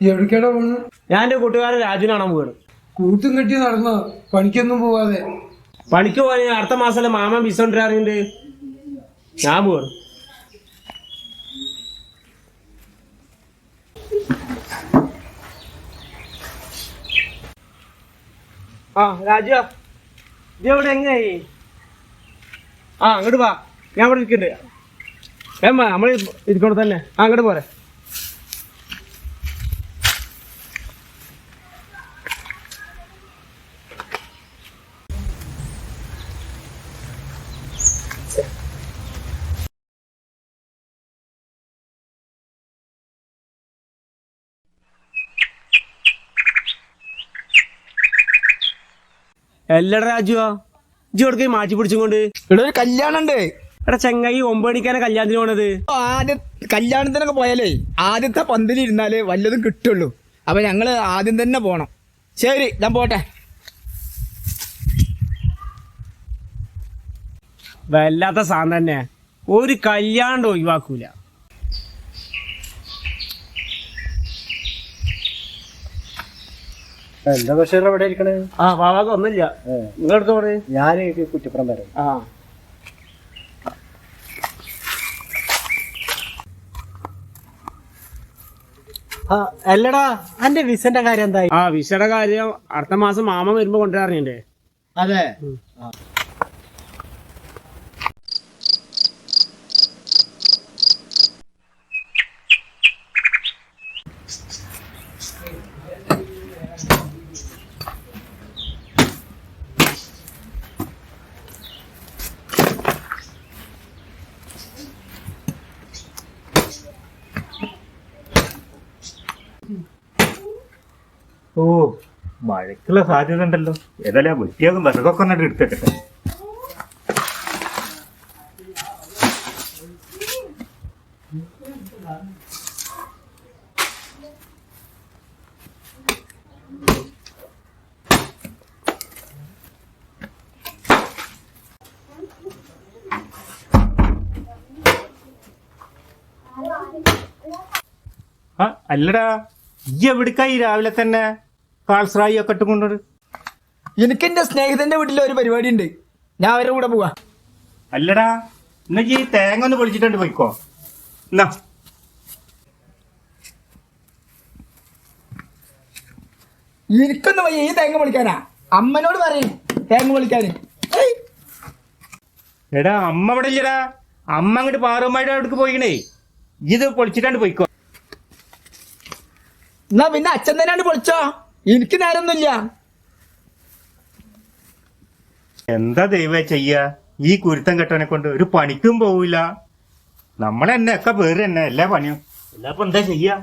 എവിടേക്കാടാ പോണ്? ഞാൻ എന്റെ കൂട്ടുകാരൻ രാജുനാണ് പോകണം കൂട്ടും കെട്ടി നടന്ന? പണിക്കൊന്നും പോവാതെ. പണിക്ക് ഞാൻ അടുത്ത മാസം മാമൻ വിസ കൊണ്ടുവരാറുണ്ട്? ഞാൻ പോകണം ആ രാജു ഇത് എവിടെ എങ്ങനെയായി? ആ അങ്ങോട്ട് വാ. ഞാൻ ഇവിടെ നിൽക്കുന്നുണ്ട് ഏമ്മ നമ്മൾ ഇരിക്കണം തന്നെ. ആ അങ്ങോട്ട് പോരെ. എല്ലട രാജുവാ ഇജ്ജ് കൊടുക്കേ മാറ്റി പിടിച്ചുകൊണ്ട് ഇവിടെ ഒരു കല്യാണം ഉണ്ട് എടാ ചെങ്ങായി ഒമ്പത് മണിക്കാണ് കല്യാണത്തിന് പോണത്. ആദ്യ കല്യാണത്തിനൊക്കെ പോയാലേ ആദ്യത്തെ പന്തലിൽ ഇരുന്നാലേ വല്ലതും കിട്ടുള്ളൂ. അപ്പൊ ഞങ്ങൾ ആദ്യം തന്നെ പോണം. ശരി ഞാൻ പോട്ടെ. വല്ലാത്ത സാധനം തന്നെ. ഒരു കല്യാണം ഒഴിവാക്കൂല. എന്താ ബഷീർ എവിടെ ഇരിക്കണേ? ആ വാവാക്ക് ഒന്നുമില്ല നിങ്ങളെടുത്ത് പോണേ ഞാൻ കുറ്റിപ്പുറം വരെ. ആ. അല്ലടാ അന്റെ വിസന്റെ കാര്യം എന്തായി? ആ വിസയുടെ കാര്യം അടുത്ത മാസം മാമ വരുമ്പോ കൊണ്ടുവരാറിയണ്ടേ അതെ. ഓ മഴയ്ക്കുള്ള സാധ്യത ഉണ്ടല്ലോ. ഏതായാലും ആ വെട്ടിയാകും വിറകൊക്കെ ഒന്നിട്ട് എടുത്തേക്കട്ടെ അല്ലടാ ഈ എവിടുക്കായി രാവിലെ തന്നെ? കാൾസ്രായി ഒക്കെ ഇട്ട് കൊണ്ടോട് എനിക്ക് എന്റെ സ്നേഹിതന്റെ വീട്ടിൽ ഒരു പരിപാടി ഉണ്ട് ഞാൻ അവരുടെ കൂടെ പോവാ. അല്ലടാ എന്നാ ഈ തേങ്ങ ഒന്ന് പൊളിച്ചിട്ടുണ്ട് പോയിക്കോ. എന്നാ എനിക്കൊന്നും വയ്യ ഈ തേങ്ങ പൊളിക്കാനാ. അമ്മനോട് പറയും തേങ്ങ പൊളിക്കാന് എടാ അമ്മ ഇവിടെ ഇല്ലടാ. അമ്മ അങ്ങോട്ട് പാറുമായിട്ട് അവിടേക്ക് പോയിക്കണേ. ഇത് പൊളിച്ചിട്ടാണ്ട് പോയിക്കോ. എന്നാ പിന്നെ അച്ഛൻ തന്നെയാണ് പൊളിച്ചോ? എനിക്ക് നേരൊന്നുമില്ല. എന്താ ദൈവ ചെയ്യ? ഈ കുരുത്തം കെട്ടവനെ കൊണ്ട് ഒരു പണിക്കും പോവില്ല. നമ്മളെന്നെ ഒക്കെ വേറെ തന്നെ എല്ലാ പണിയും. എല്ലാപ്പോ എന്താ ചെയ്യാ?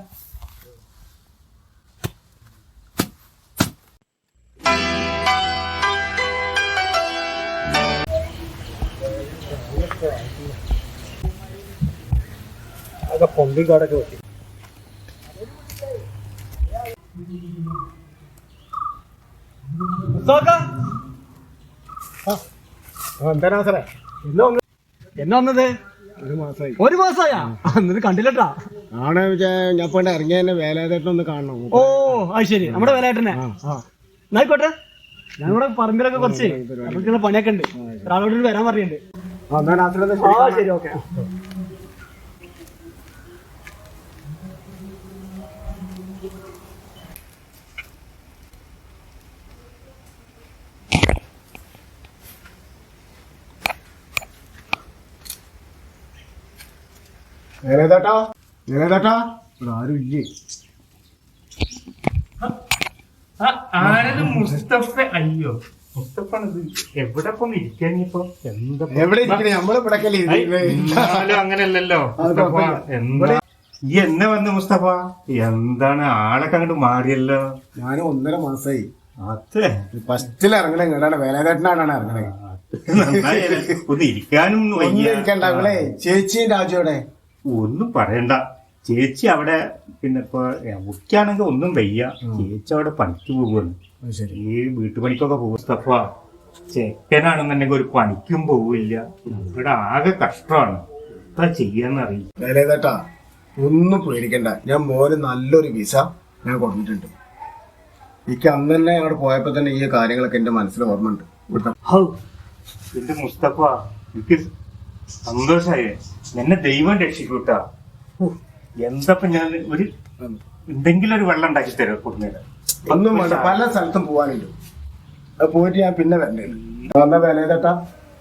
അതൊക്കെ പൊമ്പിക്കാടൊക്കെ വെട്ടി. എന്താ സാറേ എന്നാ വന്നത്? എന്നാ വന്നത്? ഒരു മാസമായി ഒരു മാസമായാ എന്നിട്ട് കണ്ടില്ലട്ടാ. ആണ് ഞാൻ പണ്ട് ഇറങ്ങിയ തന്നെ വേലാതേട്ടനൊന്ന് കാണണം. ഓ അത് ശരി നമ്മുടെ വിലയായിട്ടന്നെ എന്നായിക്കോട്ടെ ഇവിടെ പറമ്പിലൊക്കെ കുറച്ച് നമുക്കുള്ള പണിയൊക്കെ ഉണ്ട്. ഒരാളോട് വരാൻ പറയുന്നുണ്ട് ആ, ശരി ഓക്കെ. വേലാതേട്ടാ വേലാതേട്ടാ ഇവിടെ ആരും ഇല്ലേ? ആരത് മുസ്തഫ അയ്യോ മുസ്തഫാണിത് എവിടെ എന്താ എവിടെ ഇരിക്കണേ? നമ്മൾ ഇവിടക്കല്ലേ എന്നാലും അങ്ങനെയല്ലല്ലോ അത് മുസ്തഫ. എന്താ? ഈ എന്നെ വന്ന് മുസ്തഫ എന്താണ് ആളൊക്കെ അങ്ങോട്ട് മാറിയല്ലോ? ഞാൻ ഒന്നര മാസമായി അതെ. ഫസ്റ്റിൽ ഇറങ്ങണേ ഇങ്ങോട്ടാണ്. വേലാതേട്ടനാണ് ഇറങ്ങണേ. ഒന്ന് ഇരിക്കാനും ചേച്ചിയും രാജുവിടെ ഒന്നും പറയണ്ട. ചേച്ചി അവിടെ പിന്നെ ഇപ്പൊ മുഖ്യാണെങ്കിൽ ഒന്നും വയ്യ. ചേച്ചി അവിടെ പണിക്ക് പോകുന്നു ഈ വീട്ടുപണിക്കൊക്കെ പോകും. മുസ്തഫ ചെക്കനാണെന്നുണ്ടെങ്കിൽ ഒരു പണിക്കും പോവില്ല. ഇവിടെ ആകെ കഷ്ടമാണ്. എന്താ ചെയ്യാന്നറിയില്ല. ഒന്നും പേടിക്കണ്ട. ഞാൻ മോന് നല്ലൊരു വിസ ഞാൻ കൊടുത്തിട്ടുണ്ട്. എനിക്ക് അന്ന് തന്നെ അങ്ങോട്ട് പോയപ്പോ തന്നെ ഈ കാര്യങ്ങളൊക്കെ എന്റെ മനസ്സിൽ ഇവിടുത്തെ ഹൗ, എന്റെ മുസ്തഫ എനിക്ക് സന്തോഷായേ. എന്നെ ദൈവം രക്ഷിക്കൂട്ടാ. എന്തപ്പ ഞാൻ ഒരു എന്തെങ്കിലും ഒരു വെള്ളം ഉണ്ടാക്കി തരാം കൊടുന്നേരം ഒന്നും വേണ്ട. പല സ്ഥലത്തും പോവാനുണ്ട്. അത് പോയിട്ട് ഞാൻ പിന്നെ വരണ്ടേ. വന്ന വേലേതേട്ടാ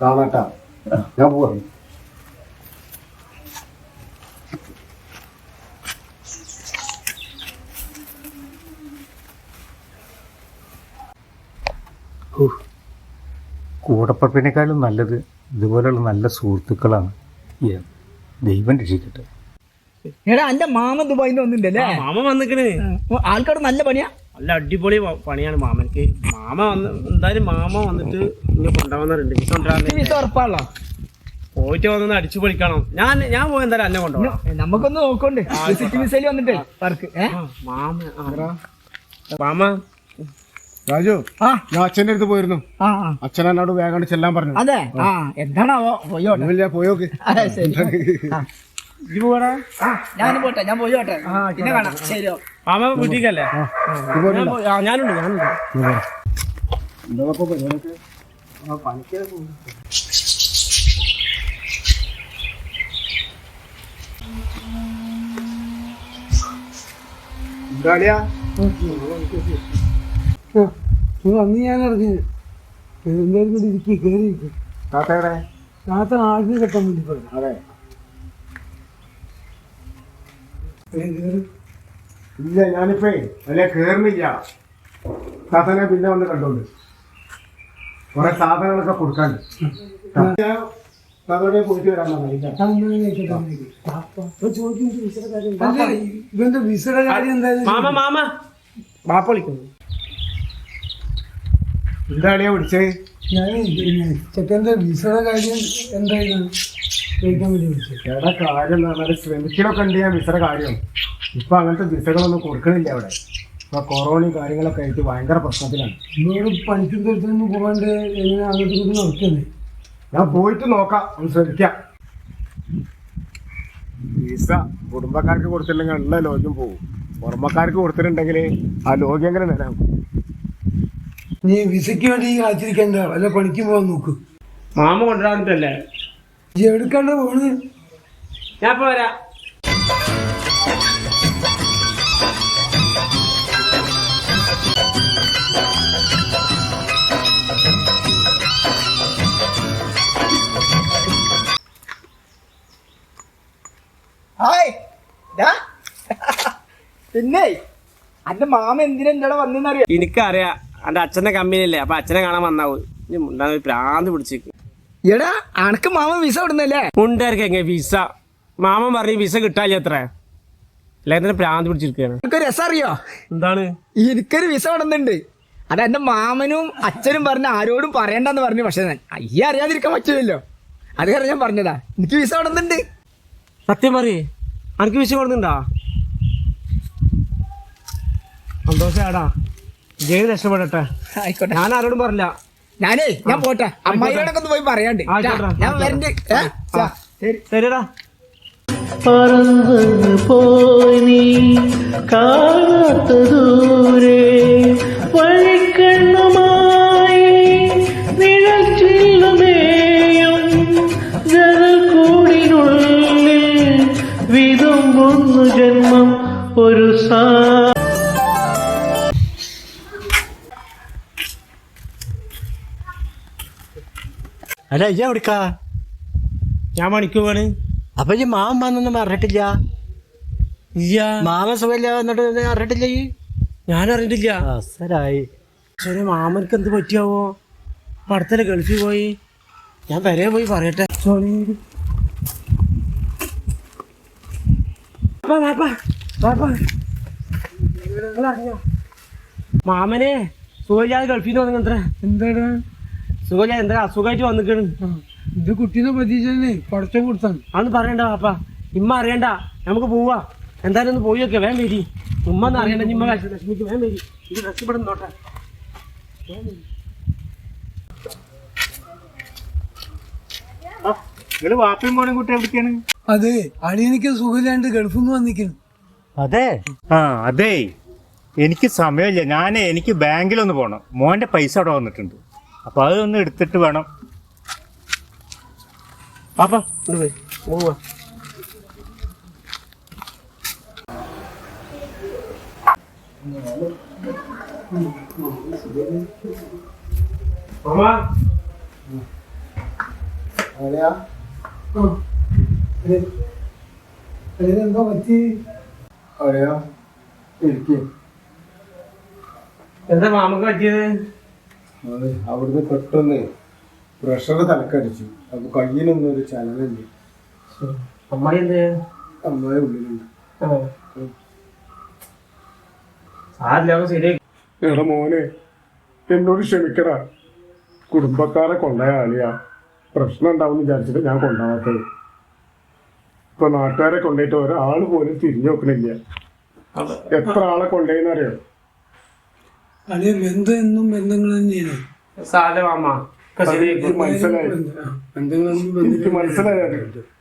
കാണാട്ടാ. ഞാൻ പോവാ. കൂടപ്പറപ്പിനേക്കാളും നല്ലത് ഇതുപോലുള്ള നല്ല സുഹൃത്തുക്കളാണ് ദൈവം രക്ഷിക്കട്ടെ. എടാ അന്റെ മാമ ദുബായിന്ന് വന്നിട്ടുണ്ടല്ലേ മാമ വന്നിക്കണ്. ആൾക്കാർ നല്ല പണിയാ? നല്ല അടിപൊളി പണിയാണ് മാമനക്ക് മാമ വന്ന് എന്തായാലും മാമ വന്നിട്ട് ഇങ്ങനെ കൊണ്ടുവന്നിട്ടുണ്ട് വിസ കൊണ്ടുവരാൻ ഉറപ്പാണല്ലോ. പോയിട്ട് വന്നത് അടിച്ചു പൊളിക്കണം. ഞാൻ ഞാൻ പോയി എന്തായാലും അന്നെ കൊണ്ടുപോകണം നമുക്കൊന്ന് നോക്കണ്ടേ. വിസിറ്റ് വിസയിൽ വന്നിട്ടേ. വർക്ക്. മാമ. മാമ രാജു ആ. ഞാൻ അച്ഛന്റെ അടുത്ത് പോയിരുന്നു. ആ ആ. അച്ഛൻ എന്നോട് വേഗം ചെല്ലാൻ പറഞ്ഞു. അതെ. ആ. എന്താണാവോ പോയോട്ടെ ഒന്നുമില്ല പോയോക്ക് ആ, ശരി. ആ, ഇത് പോടാ ആ, ഞാനും പോട്ടെ ഞാൻ പോയോട്ടെ പിന്നെ കാണാം. ശരിയോ? മാമ വീട്ടിലേക്കല്ലേ ഞാൻ പോയി- ആ, ഞാനുണ്ട് ഞാനുണ്ട്. എന്താളിയാ അന്ന് ഞാൻ ഇറങ്ങി. എന്തായാലും കൂടി ഇരിക്കി കയറി താത്തയുടെ താത്ത ആടിനെ കെട്ടാൻ വേണ്ടി പോയത് അതെ. ഇല്ല ഞാനിപ്പേ അല്ലെ കേറുന്നില്ല. താത്തനെ പിന്നെ വന്ന് കണ്ടോണ്ട്. കുറെ സാധനങ്ങളൊക്കെ കൊടുക്കാണ്ട് ഞാൻ താത്തോടെ പോയിട്ട് വരാൻ ഇവന്റെ വിസയുടെ കാര്യം എന്തായാലും മാമ മാമ. ബാപ്പ വിളിക്കുന്നു. എന്താളിയാ വിളിച്ചത് ഞാൻ ചെക്കന്റെ വിസയുടെ കാര്യം എന്തായിരുന്നു? ചോദിക്കാൻ വേണ്ടി വിളിച്ചത് കാര്യം എന്ന് പറഞ്ഞാൽ ശ്രമിക്കലൊക്കെ ഉണ്ട് ഞാൻ വിസയുടെ കാര്യം. ഇപ്പൊ അങ്ങനത്തെ വിസകളൊന്നും കൊടുക്കണില്ല അവിടെ ഇപ്പൊ കൊറോണയും കാര്യങ്ങളൊക്കെ ആയിട്ട് ഭയങ്കര പ്രശ്നത്തിലാണ്. നമ്മളോട് പണിക്കും അടുത്തൊന്നും പോകാണ്ട് എങ്ങനെ അങ്ങോട്ട് ഇങ്ങോട്ടും നടക്കുന്നത് ഞാൻ പോയിട്ട് നോക്കാം. ഒന്ന് ശ്രമിക്കാം. വിസ കുടുംബക്കാർക്ക് കൊടുത്തിട്ടുണ്ടെങ്കിൽ എല്ലാ ലോകം പോകും. പുറമക്കാർക്ക് കൊടുത്തിട്ടുണ്ടെങ്കിൽ ആ ലോകം എങ്ങനെ നിലനിൽക്കും? നീ വിസയ്ക്ക് വേണ്ടി കാത്തിരിക്കണ്ട. വല്ല പണിക്കും പോകാൻ നോക്ക്. മാമ കൊണ്ടുവന്നിട്ടല്ലേ? ഈ എടുക്കണ്ട പോണ് ഞാൻ ഇപ്പൊ വരാം. ഹായ്. ദാ. പിന്നെ അന്റെ മാമ എന്തിനാ എന്റെ വന്നെന്നറിയാം എനിക്കറിയാം. എന്റെ അച്ഛന്റെ കമ്പനിയല്ലേ അപ്പൊ അച്ഛനെ കാണാൻ വന്നാവും. ഇനി പ്രാന്ത് പിടിച്ചേക്ക് എടാ അനക്ക് മാമൻ വിസ വിടുന്നല്ലേ? മുണ്ടായിരിക്കും എങ്ങനെ വിസ? മാമൻ പറഞ്ഞു വിസ കിട്ടാല്ലേ അത്ര. എല്ലാത്തിനും പ്രാന്ത് പിടിച്ചിരിക്കുകയാണ്. എനിക്കൊരു രസം അറിയോ എന്താണ്? എനിക്കൊരു വിസ വിടുന്നുണ്ട്. അത് എന്റെ മാമനും അച്ഛനും പറഞ്ഞ ആരോടും പറയണ്ടെന്ന് പറഞ്ഞു പക്ഷെ ഞാൻ അയ്യ അറിയാതിരിക്കാൻ പറ്റില്ലല്ലോ അത് കാരണം ഞാൻ പറഞ്ഞതാ എനിക്ക് വിസ വിടുന്നുണ്ട്. സത്യം പറയേ അനക്ക് വിസ കൊടുക്കുന്നുണ്ടാ? സന്തോഷാടാ. ജയിൽ രക്ഷപ്പെടട്ടെ. ആയിക്കോട്ടെ. ഞാൻ ആരോടും പറഞ്ഞില്ല. ഞാനേ ഞാൻ പോട്ടെ. അമ്മായിയോടൊക്കെ ഒന്ന് പോയി പറയാണ്ട്. ഞാൻ വരണ്ട്. ചാ, ശരി ശരിടാ പറന്ന് പോയി നീ കാണാത്ത ദൂരെ വഴിക്കണ്ണുമായി അല്ല ഇജ എവിടുക്കാ ഞാൻ പണിക്ക് പോവാണ്. അപ്പൊ ഈ മാമൻ വന്നൊന്നും പറഞ്ഞിട്ടില്ല? മാമൻ സുഖമില്ല എന്നിട്ട് അറിഞ്ഞിട്ടില്ല ഈ ഞാൻ അറിഞ്ഞിട്ടില്ല. അസരായി ശരി മാമനക്ക് എന്ത് പറ്റിയാവോ? അടുത്തല്ല ഗൾഫിൽ പോയി. ഞാൻ വരെ പോയി പറയട്ടെ. സോറി? മാമനെ സുഖമില്ലാതെ ഗൾഫിൽ നിന്ന് എന്താണ് സുഖമില്ല എന്താ അസുഖമായിട്ട് വന്നിക്കണ്. ഇത് കുട്ടീനെ പറ്റിച്ചല്ലേ പടച്ചം കൊടുത്താണ്. അന്ന് പറയണ്ട പാപ്പ. ഇമ്മ അറിയണ്ട. നമുക്ക് പോവാ. എന്തായാലും ഒന്ന് പോയി നോക്കിയാ വേം വരി. ഉമ്മ എന്ന് അറിയണ്ട. ഇമ്മ ലക്ഷ്മിക്ക് വേം വരി. ഇത് ഡ്രസ് ഇവിടെ നോട്ടെ നിങ്ങൾ വാപ്പയും മോനും കുട്ടി എവിടേക്കാണ്? അതെ അളിയനിക്ക് സുഖമില്ലാണ്ട് ഗൾഫിൽ നിന്ന് വന്നിക്കുന്നു അതെ? ആ അതെ. എനിക്ക് സമയമില്ല. ഞാൻ എനിക്ക് ബാങ്കിലൊന്ന് പോകണം മോന്റെ പൈസ അവിടെ വന്നിട്ടുണ്ട്. അപ്പൊ അതൊന്ന് എടുത്തിട്ട് വേണം. പാപ്പാ ഇങ്ങോട്ട് പോയി. പോവാ മാമാ. അതെയാ അതിനെന്തോ പറ്റി? അതെയാ ഇരിക്കും. എന്താ മാമക്ക് പറ്റിയത്? അത് അവിടുന്ന് പെട്ടെന്ന് പ്രഷർ തലക്കടിച്ചു. അപ്പൊ കയ്യിലൊന്നും ഒരു ചലനമില്ല അമ്മായി എന്ത് അമ്മായി ഉള്ളിലുണ്ട്. എടാ മോനെ എന്നോട് ക്ഷമിക്കടാ. കുടുംബക്കാരെ കൊണ്ടായ ആളിയാ. പ്രശ്നം ഉണ്ടാവും വിചാരിച്ചിട്ട് ഞാൻ കൊണ്ടാവാത്തത് ഇപ്പൊ നാട്ടുകാരെ കൊണ്ടുപോയിട്ട് ഒരാൾ പോലും തിരിഞ്ഞു നോക്കണില്ല. എത്ര ആളെ കൊണ്ടുപോയെന്നറിയോ അളിയ ബന്ധം എന്നും ബന്ധങ്ങൾ തന്നെയാണ്. സാല മാമ ഒക്കെ മനസ്സിലായി. എനിക്ക് മനസ്സിലായത്